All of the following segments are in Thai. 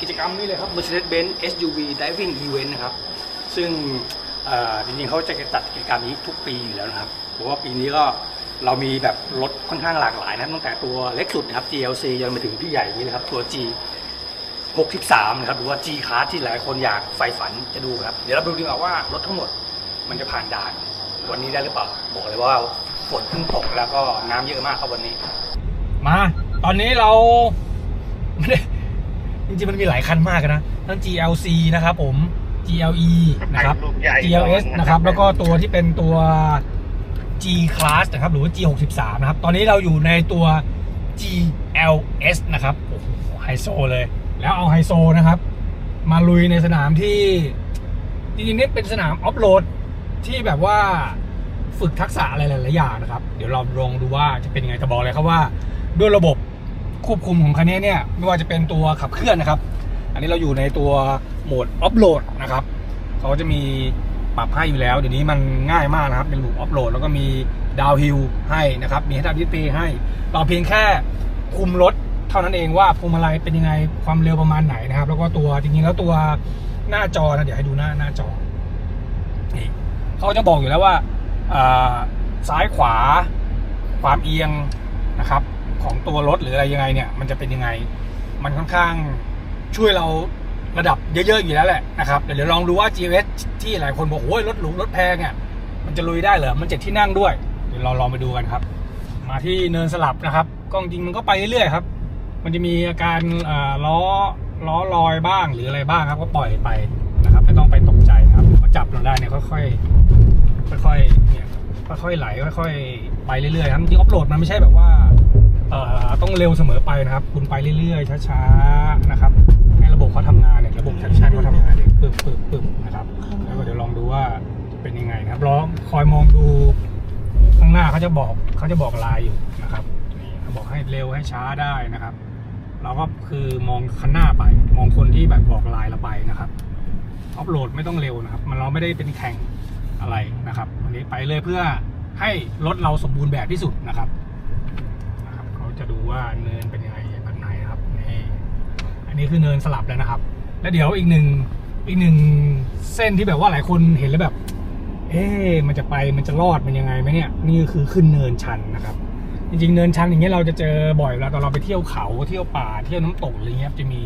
กิจกรรมนี้เลยครับ Mercedes-Benz SUV Diving Event นะครับ ซึ่งจริงๆเขาจะจัดกิจกรรมนี้ทุกปีอยู่แล้วนะครับเพราะว่าปีนี้ก็เรามีแบบรถค่อนข้างหลากหลายนะตั้งแต่ตัวเล็กสุดนะครับ GLC จนไปถึงที่ใหญ่นี้เลยครับ ตัว G 63นะครับหรือว่า G Class ที่หลายคนอยากใฝ่ฝันจะดูครับ เดี๋ยวเราไปดูดีกว่าว่ารถทั้งหมดมันจะผ่านด่านวันนี้ได้หรือเปล่า บอกเลยว่าฝนเพิ่งตกแล้วก็น้ำเยอะมากครับวันนี้ มา ตอนนี้เราไม่ได้ จริงๆมันมีหลายคันมากนะ ทั้ง GLC นะครับผม GLE นะครับลูกใหญ่ GLS นะครับ แล้วก็ตัวที่เป็นตัว G Class นะครับ หรือว่า G63 นะครับ ตอนนี้เราอยู่ในตัว GLS นะครับ โอ้โห ไฮโซเลย แล้วเอาไฮโซนะครับ มาลุยในสนามที่ จริงๆนี่เป็นสนามออฟโรดที่แบบว่าฝึกทักษะอะไรหลายๆอย่างนะครับ เดี๋ยวเราลองดูว่าจะเป็นยังไงจะบอกเลยครับว่าด้วยระบบ ควบคุมของคันนี้เนี่ยไม่ว่าจะเป็นตัวขับเคลื่อนนะครับ อันนี้เราอยู่ในตัวโหมดออฟโหลดนะครับเขาจะมีปรับให้อยู่แล้ว เดี๋ยวนี้มันง่ายมากนะครับเป็นระบบออฟโหลดแล้วก็มีดาวฮิลให้นะครับ มีให้ดับดิสเพย์ให้ เราเพียงแค่คุมรถเท่านั้นเองว่าพวงมาลัยเป็นยังไงความเร็วประมาณไหนนะครับ แล้วก็ตัวจริงๆแล้วตัวหน้าจอนะเดี๋ยวให้ดูหน้าหน้าจอนี่เขาจะบอกอยู่แล้วว่าซ้ายขวาความเอียงนะครับ ของตัวรถหรืออะไรยังไงเนี่ย มันจะเป็นยังไง มันค่อนข้างช่วยเราระดับเยอะๆอยู่แล้วแหละนะครับเดี๋ยวลองดูว่า GS ที่หลายคนบอกโอ้ยรถหรูรถแพงอะมันจะลุยได้เหรอมันเจ็ดที่นั่งด้วย เดี๋ยวเราลองไปดูกันครับ มาที่เนินสลับนะครับกล้องจริงมันก็ไปเรื่อยๆครับ มันจะมีอาการล้อล้อลอยบ้างหรืออะไรบ้างครับ ก็ปล่อยไปนะครับไม่ต้องไปตกใจครับจับเราได้เนี่ยค่อยๆค่อยๆเนี่ยค่อยๆไหลค่อยๆไปเรื่อยๆครับจริงออฟโหลดมันไม่ใช่แบบว่า ต้องเร็วเสมอไปนะครับ คุณไปเรื่อยๆช้าๆนะครับให้ระบบเขาทำงานเนี่ยระบบชัดชันเขาทำงานเนี่ยปึบปึบปึบนะครับแล้วก็เดี๋ยวลองดูว่าเป็นยังไงนะครับลองคอยมองดูข้างหน้าเขาจะบอกเขาจะบอกลายอยู่นะครับนี่เขาบอกให้เร็วให้ช้าได้นะครับ เราก็คือมองข้างหน้าไป มองคนที่แบบบอกลายเราไปนะครับออฟโหลดไม่ต้องเร็วนะครับ มันเราไม่ได้เป็นแข่งอะไรนะครับวันนี้ไปเลยเพื่อให้รถเราสมบูรณ์แบบที่สุดนะครับ จะดูว่าเนินเป็นยังไงแบบไหนนะครับนี่อันนี้คือเนินสลับแล้วนะครับ แล้วเดี๋ยวอีกหนึ่งอีกหนึ่งเส้นที่แบบว่าหลายคนเห็นแล้วแบบ เอ๊ะมันจะไปมันจะรอดมันยังไงไหมเนี่ยนี่คือขึ้นเนินชันนะครับ จริง ๆ เนินชันอย่างเงี้ยเราจะเจอบ่อยเวลาตอนเราไปเที่ยวเขาเที่ยวป่าเที่ยวน้ำตกอะไรเงี้ยจะมี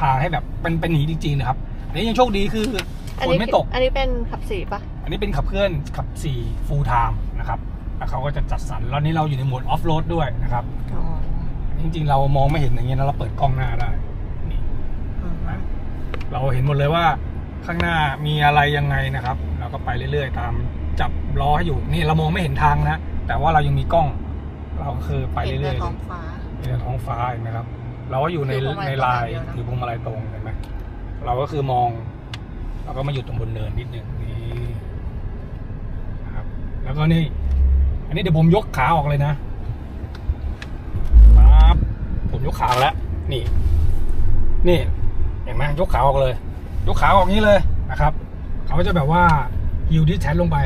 ทางให้แบบเป็นเป็นหนีจริงๆนะครับอันนี้ยังโชคดีคืออันฝนนี้ไม่ตก อันนี้เป็นขับสีปะอันนี้เป็นขับเคลื่อนขับ4 full time นะครับแล้วเขาก็จะจัดสรรแล้วนี้เราอยู่ในโหมดออฟโรดด้วยนะครับอ๋อ จริงๆ เรามองไม่เห็นอย่างเงี้ยนะเราเปิดกล้องหน้าได้นี่นะเราเห็นหมดเลยว่าข้างหน้ามีอะไรยังไงนะครับเราก็ไปเรื่อยๆ ตามจับล้อให้อยู่นี่เรามองไม่เห็นทางนะแต่ว่าเรายังมีกล้อง เราก็คือไปเห็นเรื่แต่อยท้องฟ้าๆเห็นแต่ท้องฟ้าเห็นไหมครับ เราก็อยู่ในถือพวงมาลัยในลายตรงอย่างเดียวนะถือพวงมาลัยตรงเห็นไหมเราก็คือมอง เราก็มาอยู่ตรงบนเนินนิดนึงนี่นะครับ แล้วก็นี่ อันนี้เดี๋ยวผมยกขาออกเลยนะ ปั๊บผมยกขาแล้ว นี่ นี่เห็นไหมยกขาออกเลย ยกขาออกนี้เลยนะครับ เขาก็จะแบบว่าฮิวดิสแทนลงไป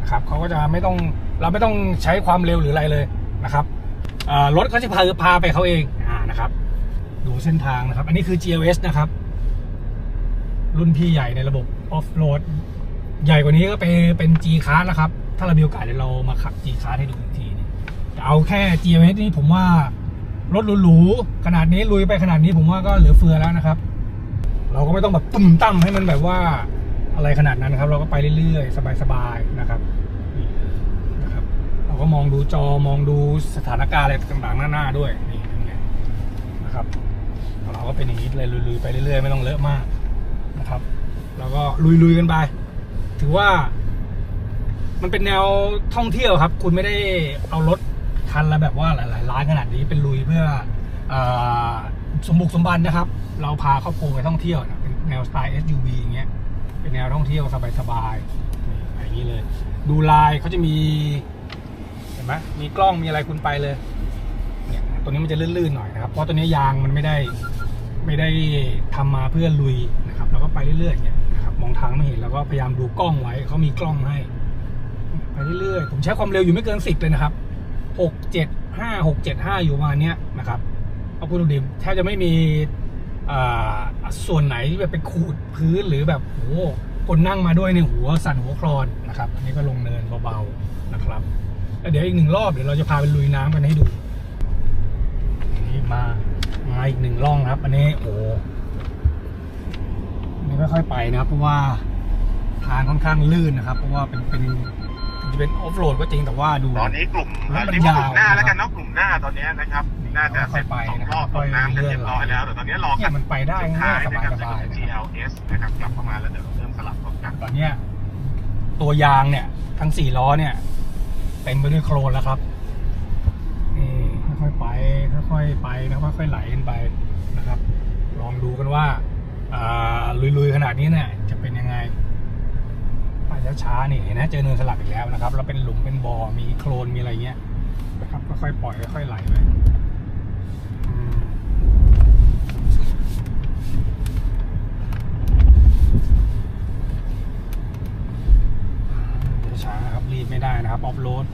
นะครับเขาก็จะไม่ต้องเราไม่ต้องใช้ความเร็วหรืออะไรเลยนะครับรถเขาจะพาพาไปเขาเองอ่านะครับ ดูเส้นทางนะครับ อันนี้คือ GLS นะครับ รุ่นพี่ใหญ่ในระบบออฟโรดใหญ่กว่านี้ก็เป็นเป็น G Class นะครับ ถ้าเรามีโอกาสเดี๋ยวเรามาขับ G Class ให้ดูอีกทีนึงแต่เอาแค่ GLS นี่ผมว่า รถหรูๆขนาดนี้ลุยไปขนาดนี้ผมว่าก็เหลือเฟือแล้วนะครับ เราก็ไม่ต้องแบบตุ่มตั้มให้มันแบบว่าอะไรขนาดนั้นนะครับ เราก็ไปเรื่อยๆ สบายๆนะครับนี่นะครับ เราก็มองดูจอมองดูสถานการณ์อะไรต่างๆหน้าๆด้วยนี่นไงนะครับเราก็เป็นอย่างนี้เลยลุยๆไปเรื่อยๆไม่ต้องเลอะมากนะครับ แล้วก็ลุยๆกันไปถือว่า มันเป็นแนวท่องเที่ยวครับ คุณไม่ได้เอารถ คันและแบบว่าหลายๆล้านขนาดนี้เป็นลุยเพื่ออสมบุกสมบันนะครับ เราพาครอบครัวไปท่องเที่ยวนะเป็นแนวสไตล์ SUV อย่างเงี้ยเป็นแนวท่องเที่ยวสบายๆอย่างนี้เลย ดูลายเขาจะมีเห็นไหมมีกล้องมีอะไรคุณไปเลยเนี่ยตัวนี้มันจะลื่นๆหน่อยนะครับ เพราะตัวนี้ยางมันไม่ได้ไม่ได้ทำมาเพื่อลุยนะครับ แล้วก็ไปเรื่อยๆเนี่ยนะครับมองทางไม่เห็นแล้วก็พยายามดูกล้องไว้เขามีกล้องให้ไปเรื่อยๆผมใช้ความเร็วอยู่ไม่เกินสิบเลยนะครับ หกเจ็ดห้าหกเจ็ดห้าอยู่ประมาณเนี้ยนะครับเอาพูดดิแทบจะไม่มีอ่าส่วนไหนที่แบบเป็นขูดพื้นหรือแบบโอ้โหคนนั่งมาด้วยเนี่ยหัวสั่นหัวคลอนนะครับ อันนี้ก็ลงเนินเบาๆนะครับแล้วเดี๋ยวอีกหนึ่งรอบเดี๋ยวเราจะพาไปลุยน้ำกันให้ดูนี่มามาอีกหนึ่งร่องครับ อันนี้โอ้โหอันนี้ค่อยไปนะครับ เพราะว่าทางค่อนข้างลื่นนะครับ เพราะว่าเป็นเป็น จะเป็นออฟโรดก็จริงแต่ว่าดู ตอนนี้กลุ่มรถมันเรียกว่ากลุ่มหน้ายาวแล้วกันเนาะกลุ่มหน้าตอนนี้นะครับ น่าจะเสร็จค่อยๆไปสองนะครรัอบบตกน้ำกันเรียบร้อยแล้วแต่ตอนนี้รอเนี่กัยนมันไปได้สุดง่าท้ายยสนะครับบายจะๆเป็นนะครับ GLS นะครับกลับเข้ามาแล้วเดี๋ยวเริ่มสลับรถกันตอนเนี้ยตัวยางเนี่ย ทั้งสี่ล้อเนี่ยเต็มไปด้วยโคลนแล้วครับนี่ค่อยๆไปค่อยๆไปนะค่อยๆไหลกันไปนะครับ ลองดูกันว่าอ่าลุยๆขนาดนี้เนี่ยจะเป็นยังไงไป ช้าๆนี่เห็นนะเจอเนินสลับอีกแล้วนะครับเราเป็นหลุมเป็นบ่อมีโคลนมีอะไรเงี้ยนะครับค่อยๆปล่อยค่อยๆไหลไปอืมช้าครับรีบไม่ได้นะครับออฟโรด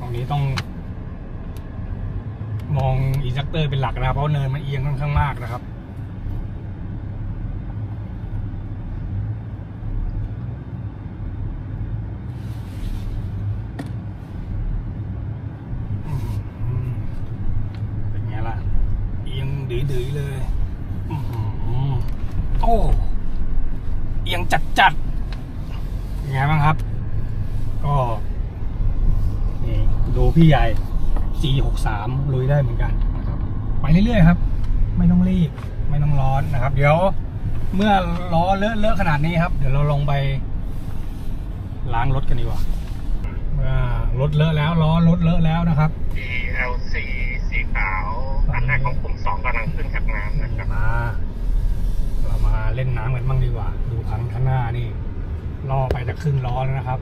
ตรงนี้ต้อง มองอีจักเตอร์เป็นหลัก นมันเอียงค่อนข้างมากนะครับ เป็นไงล่ะ เอียงดื้อๆเลยอื้อหือโอ้ เอียงจัดๆเป็นไงบ้างครับ ก็นี่ดูพี่ใหญ่ G63 ลุยได้เหมือนกัน ไปเรื่อยๆครับ ไม่ต้องรีบ ไม่ต้องร้อนนะครับ เดี๋ยวเมื่อล้อเลอะเลอะขนาดนี้ครับ เดี๋ยวเราลงไปล้างรถกันดีกว่าเมื่อรถเลอะแล้วล้อรถเลอะแล้วนะครับ GLC สีขาวอันแรกของกลุ่มสองกำลังขึ้นจากน้ำนะครับมาเรามาเล่นน้ำกันบ้างดีกว่า ดูคันข้างหน้านี่ล่อไปจะครึ่งล้อแล้วนะครับ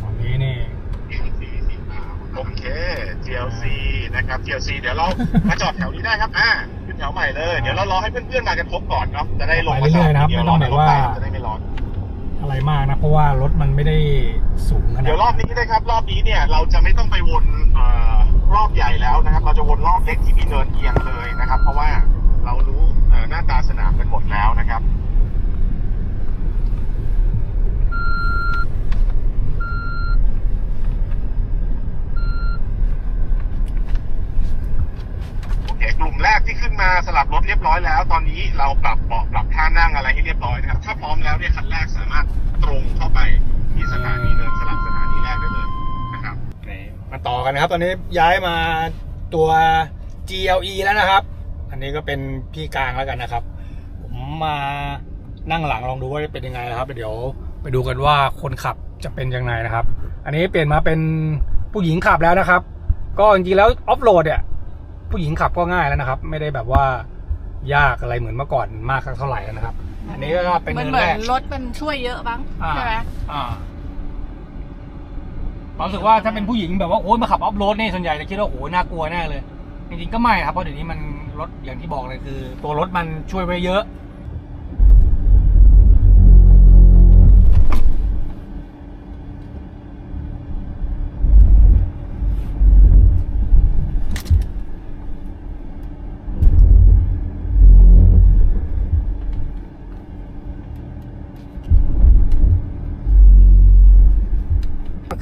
ตอนนี้นี่ GLC สีขาว โอเค GLC นะครับ GLC เดี๋ยวเรามาจอดแถวนี้ได้ครับ อ่าขึ้นแถวใหม่เลย เดี๋ยวเรารอให้เพื่อนๆมากันครบก่อนเนาะ จะได้ลงไปเรื่อยๆนะครับทีดีวไม่ต้องแบบว่าจะได้ไม่ร้อนอะไรมากนะ เพราะว่ารถมันไม่ได้สูงขนาดเดี๋ยวรอบนี้นะครับ รอบนี้เนี่ยเราจะไม่ต้องไปวนเอ่อรอบใหญ่แล้วนะครับ เราจะวนรอบเล็กที่มีเนินเอียงเลยนะครับ เพราะว่าเรารู้เอ่อหน้าตาสนามกันหมดแล้วนะครับ โอเค กลุ่มแรกที่ขึ้น มาสลับรถเรียบร้อยแล้ว ตอนนี้เราปรับเบาะปรับท่านั่งอะไรให้เรียบร้อยนะครับ ถ้าพร้อมแล้วเนี่ยคันแรกสามารถตรงเข้าไปที่สถานีเนินสลับสถานีแรกได้เลยนะครับมาต่อกันนะครับ ตอนนี้ย้ายมาตัว GLE แล้วนะครับ อันนี้ก็เป็นพี่กลางแล้วกันนะครับ ผมมานั่งหลังลองดูว่าเป็นยังไงนะครับ เดี๋ยวไปดูกันว่าคนขับจะเป็นยังไงนะครับ อันนี้เปลี่ยนมาเป็นผู้หญิงขับแล้วนะครับ ก็จริงๆแล้วออฟโรดเนี่ย ผู้หญิงขับก็ง่ายแล้วนะครับ ไม่ได้แบบว่ายากอะไรเหมือนเมื่อก่อนมากเท่าไหร่แล้วนะครับ อันนี้ก็เป็นมันเนินเหมืแรอนกรถมันช่วยเยอะบ้างอ่าใช่ไหมอ่าความรู้สึกว่าถ้าเป็นผู้หญิงแบบว่าโอ้ยมาขับออฟโรดนี่ส่วนใหญ่จะคิดว่าโอ้โหน่ากลัวแน่เลย จริงๆก็ไม่ครับเพราะเดี๋ยวนี้มันรถอย่างที่บอกเลยคือ ตัวรถมันช่วยไว้เยอะ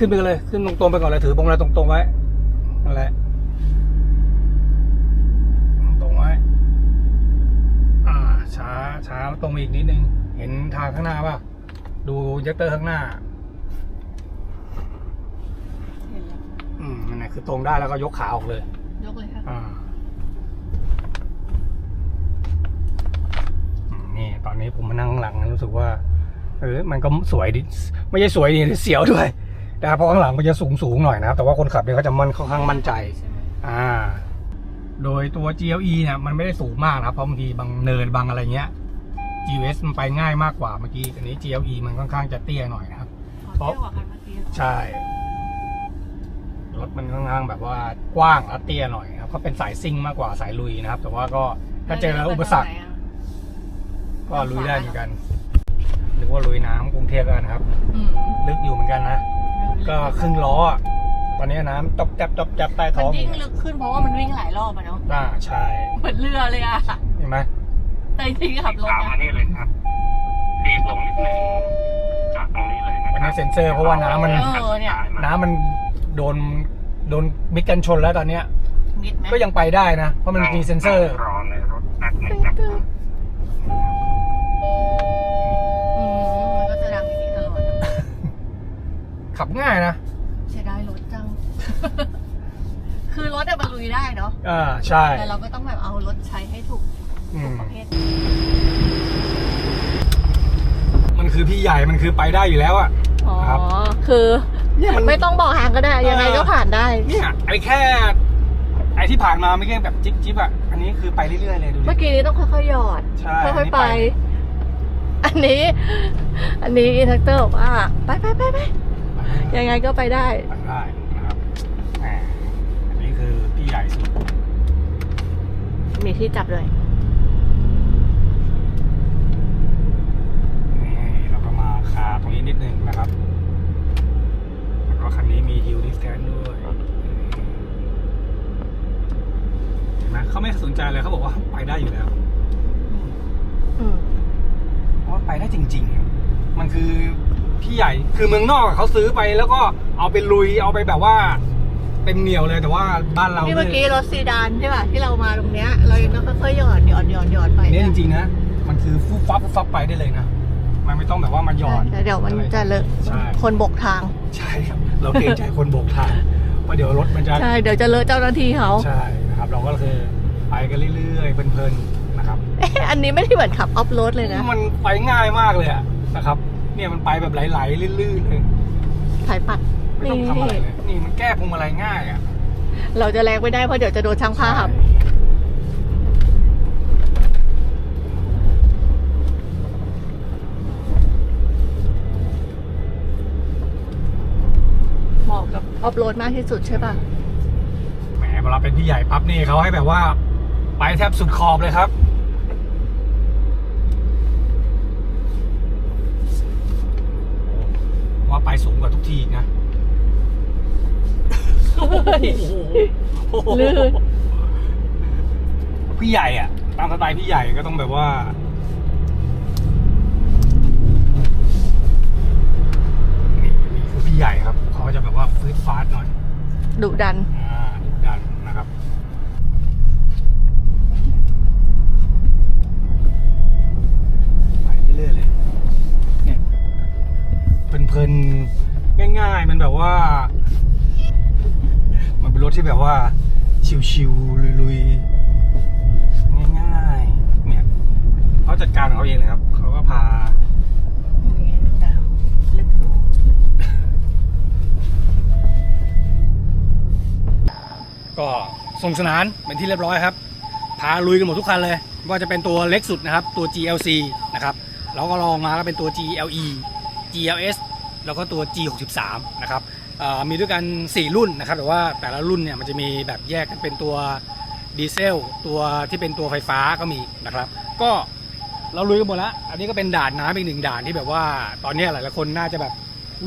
ขึ้นไปกันเลย ขึ้นตรงๆไปก่อนเลย ถือพวงมาลัยตรงๆไว้ นั่นแหละ ตรงไว้ อ่า ช้า ช้าตรงมาอีกนิดนึง เห็นทางข้างหน้าป่ะ ดูยัตเตอร์ข้างหน้า อืมนั่นแหละคือตรงได้แล้วก็ยกขาออกเลย ยกเลยครับอ่าอืมนี่ ตอนนี้ผมมานั่งข้างหลังรู้สึกว่า เออ มันก็สวยดิ ไม่ใช่สวยดิ เสียวด้วย นะครับเพราะข้างหลังมันจะสูงสูงๆหน่อยนะครับ แต่ว่าคนขับเนี่ยเขาจะมันค่อนข้างมั่นใจใช่ไหมอ่า โดยตัว GLE เนี่ยมันไม่ได้สูงมากนะครับเพราะบางทีบางเนินบางอะไรเงี้ย GS มันไปง่ายมากกว่าเมื่อกี้อันนี้ GLE มันค่อนข้างจะเตี้ยหน่อยนะครับขอเที่ยวกว่าคันเมื่อกี้ใช่รถมันค่อนข้างแบบว่ากว้างและเตี้ยหน่อยครับเขาเป็นสายซิ่งมากกว่าสายลุยนะครับ แต่ว่าก็ถ้าเจออุปสรรค ก็ลุยได้เหมือนกันหรือว่าลุยน้ำกรุงเทพกันครับอืมลึกอยู่เหมือนกันนะ ก็ครึ่งล้ออะตอนนี้น้ำตบจับตบจับใต้มัท้นองยิ่งลึกขึ้นเพราะว่ามันวิ่งหลายรอบอะเนาะอ่าใช่เหมือนเรือเลยอะเห็นไหมแต่จริงๆขับรถตามมานะนี่เลยครับดีบลงนิดนึงจากตรงนี้เลยนะวันครันี้บเซ็นเซอร์เพราะว่าน้ำมัน เออเนี่ยน้ำมันโดนโดนมิดกันชนแล้วตอนเนี้ยมิดไหมก็ยังไปได้นะ เพราะมันมีเซ็นเซอร์ รอในรถแป๊บหนึงครับ อืมมันก็จะดังอย่างนี้ตลอดนะ ขับง่ายนะเสียดายรถจัง คือรถอะมันลุยได้เนาะอ่าใช่แต่เราก็ต้องแบบเอารถใช้ให้ถูกอืมประเภทมันคือพี่ใหญ่มันคือไปได้อยู่แล้วอะ อ๋อ ครับคือเนี่ยมัน ไม่ต้องบอกทางก็ได้ ยังไงก็ผ่านได้ เนี่ยไอ้แค่ ไอ้ที่ผ่านมาไม่แค่แบบจิ๊บจิ๊บอะอันนี้คือไปเรื่อยๆเลยดูดิเมื่อกี้นี้ต้องค่อยๆหยอด ใช่ค่อยๆไปอันนี้ไป อันนี้ อันนี้อินทักเตอร์บอกว่าไปไปไปไป ยังไงก็ไปได้ไปได้นะครับแหมอันนี้คือพี่ใหญ่สุด มีที่จับด้วยนี่เราก็มาคาตรงนี้นิดนึงนะครับแล้วก็คันนี้มีฮิลดิสแทนด้วยเห็นไหมเขาไม่สนใจเลยเขาบอกว่าไปได้อยู่แล้วอืม เพราะว่าไปได้จริงๆอะมันคือ พี่ใหญ่ คือเมืองนอกอะเขาซื้อไปแล้วก็เอาไปลุยเอาไปแบบว่าเต็มเหนียวเลยแต่ว่าบ้านเราที่เมื่อกี้รถซีดานใช่ป่ะที่เรามาตรงเนี้ย เรายังต้องค่อยๆหยอดหยอดหยอดหยอดไปเนี่ยจริงๆนะ มันคือฟุบฟับฟุบฟับไปได้เลยนะมันไม่ต้องแบบว่ามาหยอดแต่เดี๋ยวมันจะเลอะใช่คนบกทาง ใช่ครับเราเกรงใจคนโบกทางเพราะเดี๋ยวรถมันจะใช่เดี๋ยวจะเลอะเจ้าหน้าที่เขาใช่นะครับเราก็คือไปกันเรื่อยๆเพลินๆนะครับเอ๊ะอันนี้ไม่ได้เหมือนขับออฟโรดเลยนะมันไปง่ายมากเลยอะนะครับ เนี่ยมันไปแบบไหลๆลื่นๆเลยถ่ายปัดไม่ต้องทำอะไรเลยนี่มันแก้พวงมาลัยง่ายอะเราจะแรงไม่ได้เพราะเดี๋ยวจะโดนช่างภาพ เหมาะกับออฟโรดมากที่สุดใช่ป่ะ แหมเวลาเป็นพี่ใหญ่ปั๊บนี่เขาให้แบบว่า ไปแทบสุดขอบเลยครับ ว่าไปสูงกว่า ทุกทีอีกนะ โอ้โหลื่น พี่ใหญ่อะตามสไตล์พี่ใหญ่ก็ต้องแบบว่า นี่นี่คือพี่ใหญ่ครับ เขาจะแบบว่าฟืดฟาดหน่อย ดุดันอ่ ชิวๆลุยๆง่ายๆเนี่ยเขาจัดการของเขาเองเลยครับเขาก็พาก็สนุกสนานเป็นที่เรียบร้อยครับ พาลุยกันหมดทุกคันเลยไม่ว่าจะเป็นตัวเล็กสุดนะครับ ตัว GLC นะครับ แล้วก็ลองมาก็เป็นตัว GLE GLS แล้วก็ตัว G63 นะครับเอ่อ มีด้วยกัน 4 รุ่นนะครับแต่ว่าแต่ละรุ่นเนี่ยมันจะมีแบบแยกกันเป็นตัวดีเซลตัวที่เป็นตัวไฟฟ้าก็มีนะครับ ก็เราลุยกันหมดแล้วอันนี้ก็เป็นด่านน้ำอีกหนึ่งด่านที่แบบว่าตอนนี้หลายๆคนน่าจะแบบ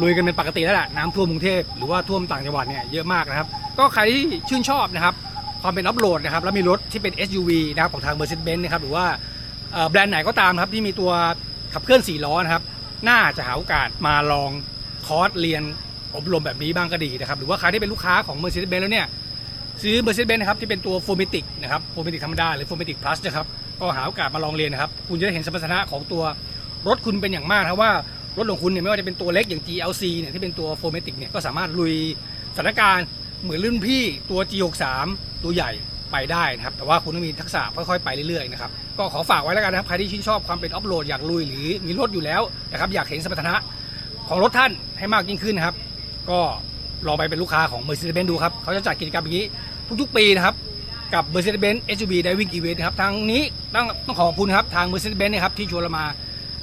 ลุยกันเป็นปกติแล้วแหละน้ำท่วมกรุงเทพหรือว่าท่วมต่างจังหวัดเนี่ยเยอะมากนะครับ ก็ใครที่ชื่นชอบนะครับความเป็นอัพโหลดนะครับแล้วมีรถที่เป็น SUV นะครับของทาง Mercedes-Benz นะครับหรือว่าแบรนด์ไหนก็ตามครับที่มีตัวขับเคลื่อน4ล้อนะครับ น่าจะหาโอกาสมาลองคอร์สเรียน อบรมแบบนี้บ้างก็ดีนะครับ หรือว่าใครที่เป็นลูกค้าของ Mercedes-Benz แล้วเนี่ยซื้อ Mercedes-Benz นะครับที่เป็นตัว f o r m a t i c นะครับ f o r m a t i c ธรรมดาหรือ f o r m a t i c Plus นะครับก็หาโอกาสมาลองเรียนนะครับ คุณจะได้เห็นสมรรถนะของตัวรถคุณเป็นอย่างมากครับว่ารถของคุณเนี่ยไม่ว่าจะเป็นตัวเล็กอย่าง GLC เนี่ยที่เป็นตัว f o r m a t i c เนี่ยก็สามารถลุยสถานการณ์เหมือนรุ่นพี่ตัว G63 ตัวใหญ่ไปได้นะครับแต่ว่าคุณต้องมีทักษะค่อยๆไปเรื่อยๆนะครับก็ขอฝากไว้แล้วกันนะครับใครที่ชื่นชอบความเป็นออฟโรดอยากลุยหรือมีรถอยู่แล้วนะครับอยากเห็นสมรรถนะของรถท่านให้มากยิ่งขึ้นนะครับ ก็ลองไปเป็นลูกค้าของ Mercedes-Benz ดูครับ เขาจะจัดกิจกรรมอย่างนี้ ทุกๆ ปีนะครับ กับ Mercedes-Benz SUV Diving Event นครับ ทางนี้ต้องต้องขอบคุณครับทาง Mercedes-Benz นะครับที่ชวนเรามา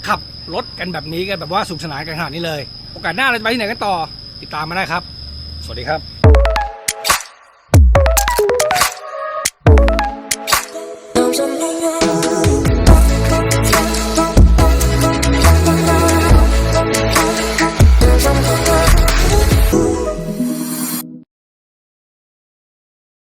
ขับรถกันแบบนี้กันแบบว่าสุขสนานกันขนาดนี้เลย โอกาสหน้าเราจะไปที่ไหนกันต่อ ติดตามมาได้ครับ สวัสดีครับ